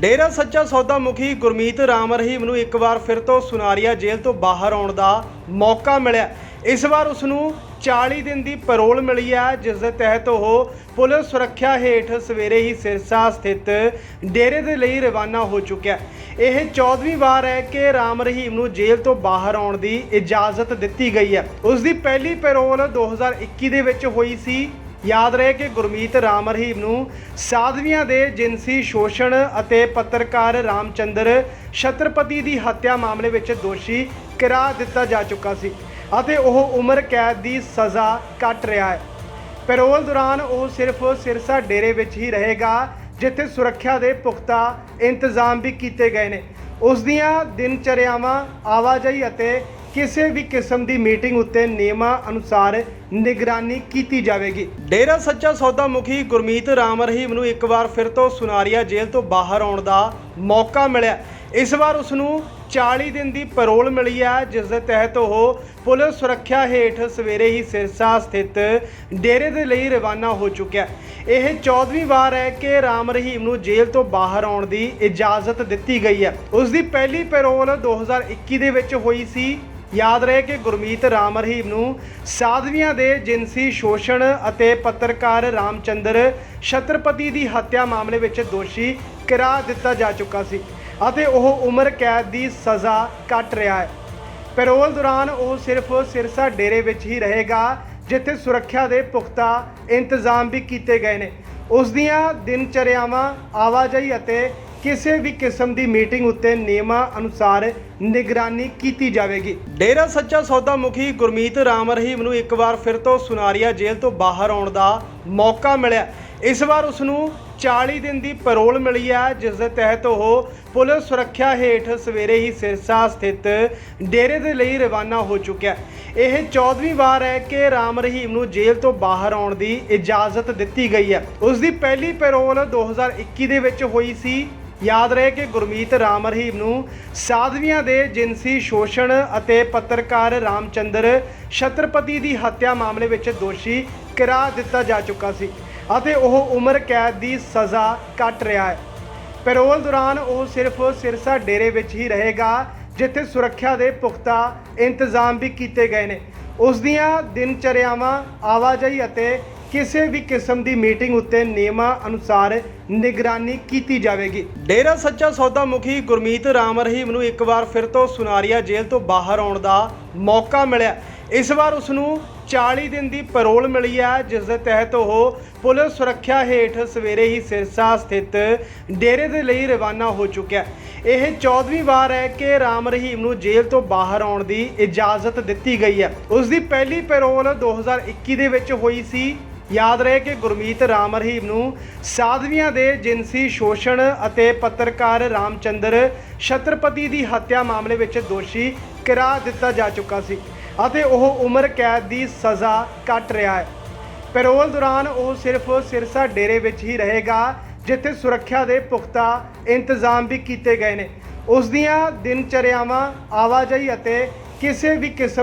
ਡੇਰਾ ਸੱਚਾ ਸੌਦਾ ਮੁਖੀ ਗੁਰਮੀਤ ਰਾਮ ਰਹੀਮ ਨੂੰ ਇੱਕ ਵਾਰ ਫਿਰ ਤੋਂ ਸੁਨਾਰੀਆ ਜੇਲ੍ਹ ਤੋਂ ਬਾਹਰ ਆਉਣ ਦਾ ਮੌਕਾ ਮਿਲਿਆ। ਇਸ ਵਾਰ ਉਸ ਨੂੰ 40 ਦਿਨ ਦੀ ਪੈਰੋਲ ਮਿਲੀ ਹੈ, ਜਿਸ ਦੇ ਤਹਿਤ ਉਹ ਪੁਲਿਸ ਸੁਰੱਖਿਆ ਹੇਠ ਸਵੇਰੇ ਹੀ ਸਿਰਸਾ ਸਥਿਤ ਡੇਰੇ ਦੇ ਲਈ ਰਵਾਨਾ ਹੋ ਚੁੱਕਿਆ ਇਹ 14ਵੀਂ ਵਾਰ ਹੈ ਕਿ ਰਾਮ ਰਹੀਮ ਨੂੰ ਜੇਲ੍ਹ ਤੋਂ ਬਾਹਰ ਆਉਣ ਦੀ ਇਜਾਜ਼ਤ ਦਿੱਤੀ ਗਈ ਹੈ। ਉਸ ਦੀ ਪਹਿਲੀ ਪੈਰੋਲ 2021 ਦੇ ਵਿੱਚ ਹੋਈ ਸੀ। ਯਾਦ ਰਹੇ ਕਿ ਗੁਰਮੀਤ ਰਾਮ ਰਹੀਮ ਨੂੰ ਸਾਧਵੀਆਂ ਦੇ ਜਿਨਸੀ ਸ਼ੋਸ਼ਣ ਅਤੇ ਪੱਤਰਕਾਰ ਰਾਮਚੰਦਰ ਛਤਰਪਤੀ ਦੀ ਹੱਤਿਆ ਮਾਮਲੇ ਵਿੱਚ ਦੋਸ਼ੀ ਕਰਾ ਦਿੱਤਾ ਜਾ ਚੁੱਕਾ ਸੀ ਅਤੇ ਉਹ ਉਮਰ ਕੈਦ ਦੀ ਸਜ਼ਾ ਕੱਟ ਰਿਹਾ ਹੈ। ਪੈਰੋਲ ਦੌਰਾਨ ਉਹ ਸਿਰਫ ਸਿਰਸਾ ਡੇਰੇ ਵਿੱਚ ਹੀ ਰਹੇਗਾ, ਜਿੱਥੇ ਸੁਰੱਖਿਆ ਦੇ ਪੁਖਤਾ ਇੰਤਜ਼ਾਮ ਵੀ ਕੀਤੇ ਗਏ ਨੇ। ਉਸ ਦੀਆਂ ਦਿਨਚਰਿਆਵਾਂ, ਆਵਾਜਾਈ ਅਤੇ ਕਿਸੇ ਵੀ ਕਿਸਮ ਦੀ ਮੀਟਿੰਗ ਉੱਤੇ ਨਿਯਮਾਂ ਅਨੁਸਾਰ ਨਿਗਰਾਨੀ ਕੀਤੀ ਜਾਵੇਗੀ। ਡੇਰਾ ਸੱਚਾ ਸੌਦਾ ਮੁਖੀ ਗੁਰਮੀਤ ਰਾਮ ਰਹੀਮ ਨੂੰ ਇੱਕ ਵਾਰ ਫਿਰ ਤੋਂ ਸੁਨਾਰੀਆ ਜੇਲ੍ਹ ਤੋਂ ਬਾਹਰ ਆਉਣ ਦਾ ਮੌਕਾ ਮਿਲਿਆ। ਇਸ ਵਾਰ ਉਸ ਨੂੰ 40 ਦਿਨ ਦੀ ਪੈਰੋਲ ਮਿਲੀ ਹੈ, ਜਿਸ ਦੇ ਤਹਿਤ ਉਹ ਪੁਲਿਸ ਸੁਰੱਖਿਆ ਹੇਠ ਸਵੇਰੇ ਹੀ ਸਿਰਸਾ ਸਥਿਤ ਡੇਰੇ ਦੇ ਲਈ ਰਵਾਨਾ ਹੋ ਚੁੱਕਿਆ ਇਹ 14ਵੀਂ ਵਾਰ ਹੈ ਕਿ ਰਾਮ ਰਹੀਮ ਨੂੰ ਜੇਲ੍ਹ ਤੋਂ ਬਾਹਰ ਆਉਣ ਦੀ ਇਜਾਜ਼ਤ ਦਿੱਤੀ ਗਈ ਹੈ। ਉਸ ਦੀ ਪਹਿਲੀ ਪੈਰੋਲ 2021 ਦੇ ਵਿੱਚ ਹੋਈ ਸੀ। ਯਾਦ ਰਹੇ ਕਿ ਗੁਰਮੀਤ ਰਾਮ ਰਹੀਮ ਨੂੰ ਸਾਧਵੀਆਂ ਦੇ ਜਿਨਸੀ ਸ਼ੋਸ਼ਣ ਅਤੇ ਪੱਤਰਕਾਰ ਰਾਮਚੰਦਰ ਛਤਰਪਤੀ ਦੀ ਹੱਤਿਆ ਮਾਮਲੇ ਵਿੱਚ ਦੋਸ਼ੀ ਕਰਾ ਦਿੱਤਾ ਜਾ ਚੁੱਕਾ ਸੀ ਅਤੇ ਉਹ ਉਮਰ ਕੈਦ ਦੀ ਸਜ਼ਾ ਕੱਟ ਰਿਹਾ ਹੈ। ਪੈਰੋਲ ਦੌਰਾਨ ਉਹ ਸਿਰਫ ਸਿਰਸਾ ਡੇਰੇ ਵਿੱਚ ਹੀ ਰਹੇਗਾ, ਜਿੱਥੇ ਸੁਰੱਖਿਆ ਦੇ ਪੁਖਤਾ ਇੰਤਜ਼ਾਮ ਵੀ ਕੀਤੇ ਗਏ ਨੇ। ਉਸ ਦੀਆਂ ਦਿਨਚਰਿਆਵਾਂ, ਆਵਾਜਾਈ ਅਤੇ ਕਿਸੇ ਵੀ ਕਿਸਮ ਦੀ ਮੀਟਿੰਗ ਉੱਤੇ ਨਿਯਮਾਂ ਅਨੁਸਾਰ ਨਿਗਰਾਨੀ ਕੀਤੀ ਜਾਵੇਗੀ। ਡੇਰਾ ਸੱਚਾ ਸੌਦਾ ਮੁਖੀ ਗੁਰਮੀਤ ਰਾਮ ਰਹੀਮ ਨੂੰ ਇੱਕ ਵਾਰ ਫਿਰ ਤੋਂ ਸੁਨਾਰੀਆ ਜੇਲ੍ਹ ਤੋਂ ਬਾਹਰ ਆਉਣ ਦਾ ਮੌਕਾ ਮਿਲਿਆ। ਇਸ ਵਾਰ ਉਸ ਨੂੰ 40 ਦਿਨ ਦੀ ਪੈਰੋਲ ਮਿਲੀ ਹੈ, ਜਿਸ ਦੇ ਤਹਿਤ ਉਹ ਪੁਲਿਸ ਸੁਰੱਖਿਆ ਹੇਠ ਸਵੇਰੇ ਹੀ ਸਿਰਸਾ ਸਥਿਤ ਡੇਰੇ ਦੇ ਲਈ ਰਵਾਨਾ ਹੋ ਚੁੱਕਿਆ ਇਹ 14ਵੀਂ ਵਾਰ ਹੈ ਕਿ ਰਾਮ ਰਹੀਮ ਨੂੰ ਜੇਲ੍ਹ ਤੋਂ ਬਾਹਰ ਆਉਣ ਦੀ ਇਜਾਜ਼ਤ ਦਿੱਤੀ ਗਈ ਹੈ। ਉਸ ਦੀ ਪਹਿਲੀ ਪੈਰੋਲ 2021 ਦੇ ਵਿੱਚ ਹੋਈ ਸੀ। ਯਾਦ ਰਹੇ ਕਿ ਗੁਰਮੀਤ ਰਾਮ ਰਹੀਮ ਨੂੰ ਸਾਧਵੀਆਂ ਦੇ ਜਿਨਸੀ ਸ਼ੋਸ਼ਣ ਅਤੇ ਪੱਤਰਕਾਰ ਰਾਮਚੰਦਰ ਛਤਰਪਤੀ ਦੀ ਹੱਤਿਆ ਮਾਮਲੇ ਵਿੱਚ ਦੋਸ਼ੀ ਕਰਾ ਦਿੱਤਾ ਜਾ ਚੁੱਕਾ ਸੀ ਅਤੇ ਉਹ ਉਮਰ ਕੈਦ ਦੀ ਸਜ਼ਾ ਕੱਟ ਰਿਹਾ ਹੈ। ਪੈਰੋਲ ਦੌਰਾਨ ਉਹ ਸਿਰਫ ਸਿਰਸਾ ਡੇਰੇ ਵਿੱਚ ਹੀ ਰਹੇਗਾ, ਜਿੱਥੇ ਸੁਰੱਖਿਆ ਦੇ ਪੁਖਤਾ ਇੰਤਜ਼ਾਮ ਵੀ ਕੀਤੇ ਗਏ ਨੇ। ਉਸ ਦੀਆਂ ਦਿਨਚਰਿਆਵਾਂ, ਆਵਾਜਾਈ ਅਤੇ ਕਿਸੇ ਵੀ ਕਿਸਮ ਦੀ ਮੀਟਿੰਗ ਉੱਤੇ ਨਿਯਮਾਂ ਅਨੁਸਾਰ ਨਿਗਰਾਨੀ ਕੀਤੀ ਜਾਵੇਗੀ। ਡੇਰਾ ਸੱਚਾ ਸੌਦਾ ਮੁਖੀ ਗੁਰਮੀਤ ਰਾਮ ਰਹੀਮ ਨੂੰ ਇੱਕ ਵਾਰ ਫਿਰ ਤੋਂ ਸੁਨਾਰੀਆ ਜੇਲ੍ਹ ਤੋਂ ਬਾਹਰ ਆਉਣ ਦਾ ਮੌਕਾ ਮਿਲਿਆ। ਇਸ ਵਾਰ ਉਸ ਨੂੰ 40 ਦਿਨ ਦੀ ਪੈਰੋਲ ਮਿਲੀ ਹੈ, ਜਿਸ ਦੇ ਤਹਿਤ ਉਹ ਪੁਲਿਸ ਸੁਰੱਖਿਆ ਹੇਠ ਸਵੇਰੇ ਹੀ ਸਿਰਸਾ ਸਥਿਤ ਡੇਰੇ ਦੇ ਲਈ ਰਵਾਨਾ ਹੋ ਚੁੱਕਿਆ ਇਹ 14ਵੀਂ ਵਾਰ ਹੈ ਕਿ ਰਾਮ ਰਹੀਮ ਨੂੰ ਜੇਲ੍ਹ ਤੋਂ ਬਾਹਰ ਆਉਣ ਦੀ ਇਜਾਜ਼ਤ ਦਿੱਤੀ ਗਈ ਹੈ। ਉਸ ਦੀ ਪਹਿਲੀ ਪੈਰੋਲ 2021 ਦੇ ਵਿੱਚ ਹੋਈ ਸੀ। ਯਾਦ ਰਹੇ ਕਿ ਗੁਰਮੀਤ ਰਾਮ ਰਹੀਮ ਨੂੰ ਸਾਧਵੀਆਂ ਦੇ ਜਿਨਸੀ ਸ਼ੋਸ਼ਣ ਅਤੇ ਪੱਤਰਕਾਰ ਰਾਮਚੰਦਰ ਛਤਰਪਤੀ ਦੀ ਹੱਤਿਆ ਮਾਮਲੇ ਵਿੱਚ ਦੋਸ਼ੀ ਕਰਾ ਦਿੱਤਾ ਜਾ ਚੁੱਕਾ ਸੀ ਅਤੇ ਉਹ ਉਮਰ ਕੈਦ ਦੀ ਸਜ਼ਾ ਕੱਟ ਰਿਹਾ ਹੈ। ਪੈਰੋਲ ਦੌਰਾਨ ਉਹ ਸਿਰਫ ਸਿਰਸਾ ਡੇਰੇ ਵਿੱਚ ਹੀ ਰਹੇਗਾ, ਜਿੱਥੇ ਸੁਰੱਖਿਆ ਦੇ ਪੁਖਤਾ ਇੰਤਜ਼ਾਮ ਵੀ ਕੀਤੇ ਗਏ ਨੇ। ਉਸ ਦੀਆਂ ਦਿਨਚਰਿਆਵਾਂ, ਆਵਾਜਾਈ ਅਤੇ ਕਿਸੇ ਵੀ ਕਿਸਮ